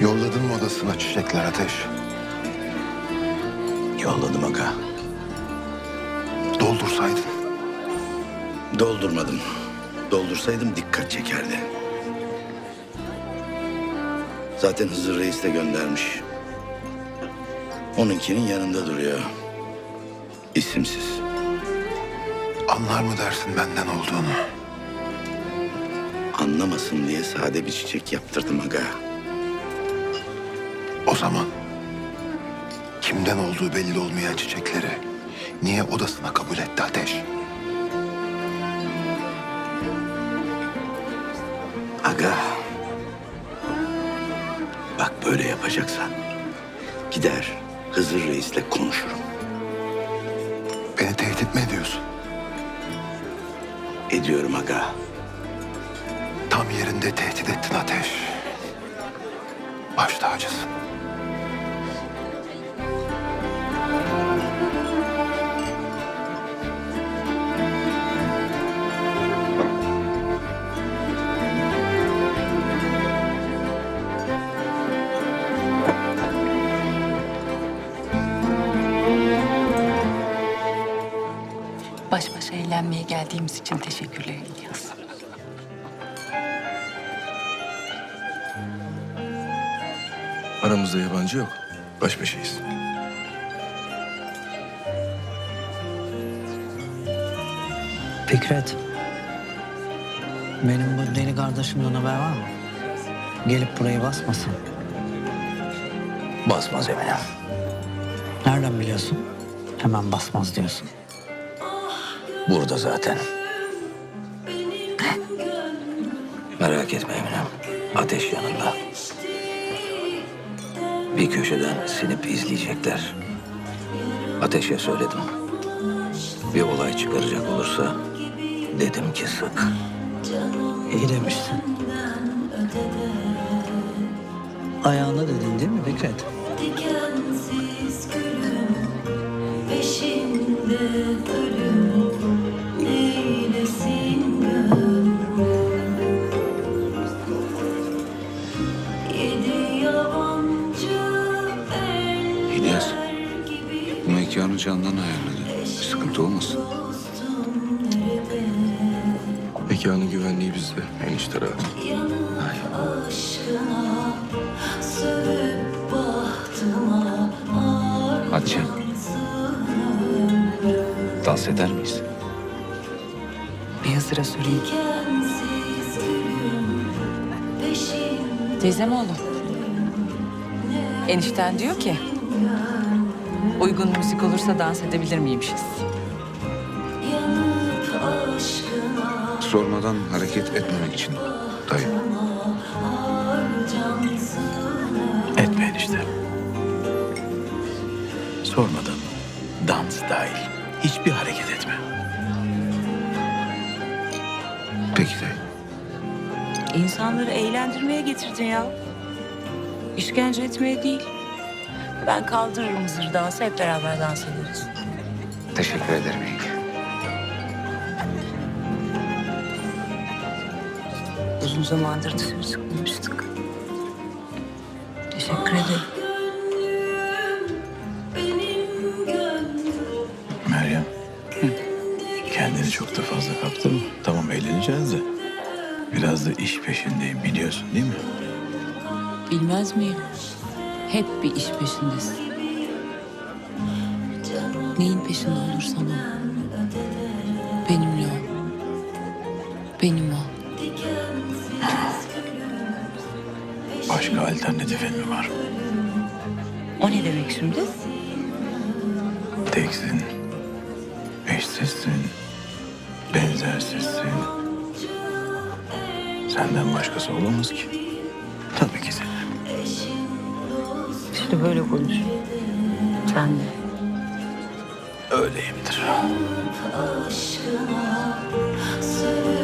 Yolladın mı odasına çiçekler Ateş? Yolladım aga. Doldursaydın. Doldurmadım. Doldursaydım dikkat çekerdi. Zaten Hızır Reis de göndermiş. Onunkinin yanında duruyor. İsimsiz. Anlar mı dersin benden olduğunu? Anlamasın diye sade bir çiçek yaptırdım aga. O zaman kimden olduğu belli olmayan çiçekleri niye odasına kabul etti Ateş? Aga. Bak böyle yapacaksan gider Hızır Reis'le konuşurum. Beni tehdit mi ediyorsun? Ediyorum aga. Tam yerinde tehdit ettin Ateş. Baş tacısın. Baş başa eğlenmeye geldiğimiz için teşekkürler İlyas. Aramızda yabancı yok. Baş başayız. Fikret. Benim bu deli kardeşimden haber var mı? Gelip burayı basmasın. Basmaz Emine. Nereden biliyorsun? Hemen basmaz diyorsun. Burada zaten. Merak etme Eminem. Ateş yanında. Bir köşeden sinip izleyecekler. Ateşe söyledim. Bir olay çıkaracak olursa dedim ki sık. İyi demişsin. Ayağına dedin değil mi Fikret? Dikensiz gülüm peşinde ölüm Mekanın güvenliği bizde. Enişte rahat. canım. Dans eder miyiz? Bir gülüm peşinde Teyzem oğlum. Enişten diyor ki... Uygun müzik olursa dans edebilir miymişiz? Sormadan hareket etmemek için dayı. Etme enişte. Sormadan dans dahil hiçbir hareket etme. Peki dayı. İnsanları eğlendirmeye getirdin ya. İşkence etmeye değil. Ben kaldırırım zır dansı hep beraber dans ederiz. Teşekkür ederim Uzun zamandır dışarı çıkmamıştık. Teşekkür ederim. Meryem. Kendini çok da fazla kaptırma. Tamam eğleneceğiz de. Biraz da iş peşindeyim biliyorsun değil mi? Bilmez miyim? Hep bir iş peşindesin. Neyin peşinde olursan ol. Benimle ol. Benim ol. Başka alternatifin mi var? O ne demek şimdi? Teksin. Eşsizsin. Benzersizsin. Senden başkası olamaz ki. Tabii ki senin. İşte böyle konuş. Sen de. Öyleyimdir. sövüp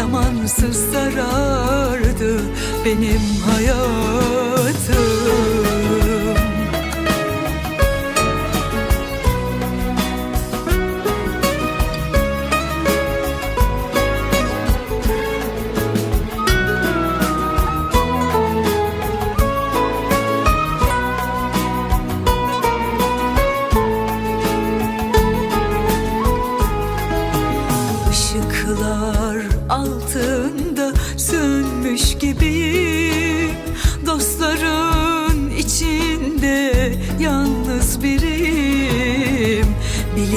Zamansız sarardı benim hayatım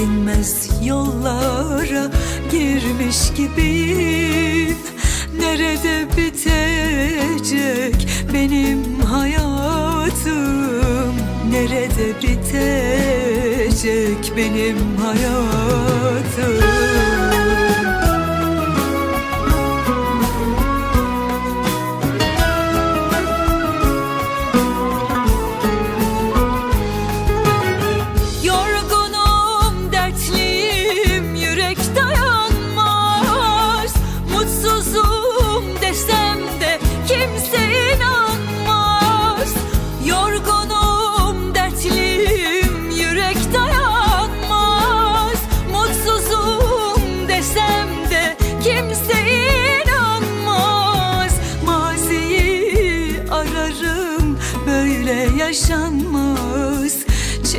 Bilinmez yollara girmiş gibiyim Nerede bitecek benim hayatım? Nerede bitecek benim hayatım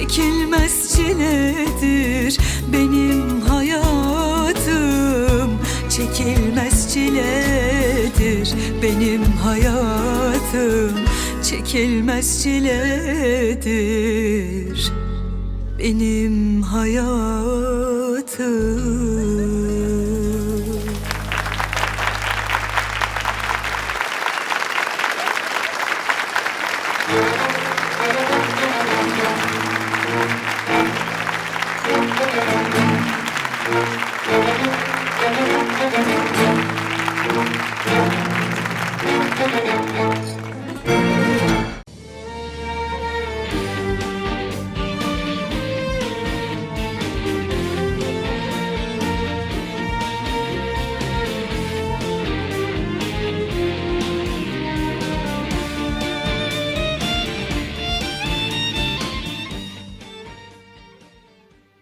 Çekilmez çiledir benim hayatım. Çekilmez çiledir benim hayatım. Çekilmez çiledir benim hayatım